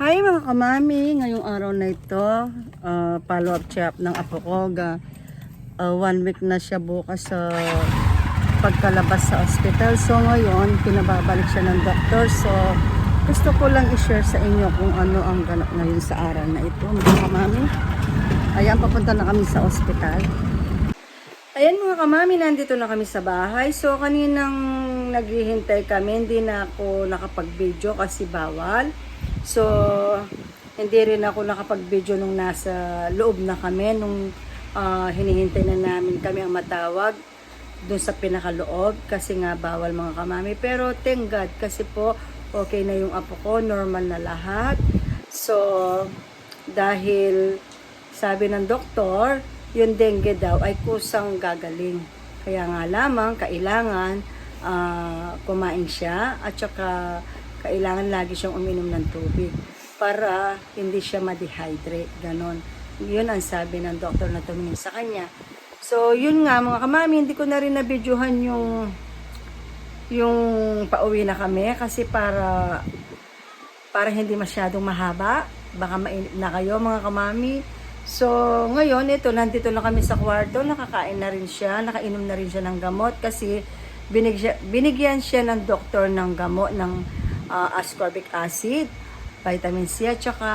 Hi mga kamami, ngayong araw na ito, uh, follow-up check ng apo ko. Uh, one week na siya bukas sa pagkalabas sa hospital. So ngayon, pinababalik siya ng doktor. So gusto ko lang i-share sa inyo kung ano ang ganap ngayon sa araw na ito mga kamami. Ayan, papunta na kami sa hospital. Ayan mga kamami, nandito na kami sa bahay. So kaninang naghihintay kami, hindi na ako nakapag-video kasi bawal. So hindi rin ako nakapag-video nung nasa loob na kami, nung ah, hinihintay na namin kami ang matawag doon sa pinakaloob kasi nga bawal mga kamami. Pero thank God kasi po okay na yung apo ko, normal na lahat. So dahil sabi ng doktor, yung dengue daw ay kusang gagaling. Kaya nga lamang, kailangan ah, kumain siya at saka kailangan lagi siyang uminom ng tubig para hindi siya ma-dehydrate. Ganon. Yun ang sabi ng doktor na tumingin sa kanya. So, yun nga mga kamami, hindi ko na rin nabidyohan yung yung pauwi na kami kasi para para hindi masyadong mahaba. Baka mainip na kayo mga kamami. So, ngayon, ito, nandito na kami sa kwarto. Nakakain na rin siya. Nakainom na rin siya ng gamot kasi binigyan, binigyan siya ng doktor ng gamot ng ah, ascorbic acid, vitamin C, at saka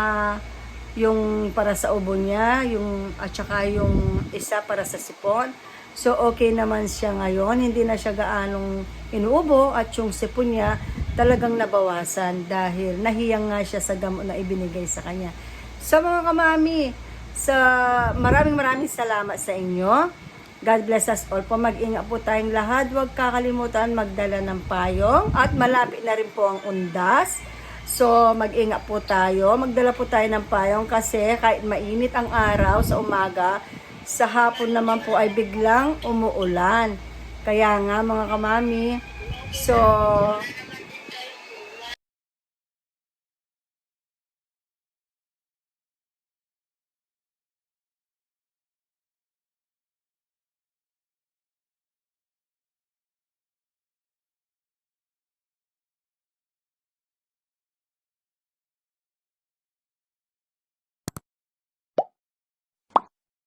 yung para sa ubo niya, yung, at saka yung isa para sa sipon. So, okay naman siya ngayon. Hindi na siya gaanong inuubo at yung sipon niya talagang nabawasan dahil nahiyang nga siya sa gamot na ibinigay sa kanya. Sa mga kamami, sa maraming maraming salamat sa inyo. God bless us all po. Mag-ingat po tayong lahat. Huwag kakalimutan magdala ng payong. At malapit na rin po ang undas. So, mag-ingat po tayo. Magdala po tayo ng payong kasi kahit mainit ang araw sa umaga, sa hapon naman po ay biglang umuulan. Kaya nga mga kamami, so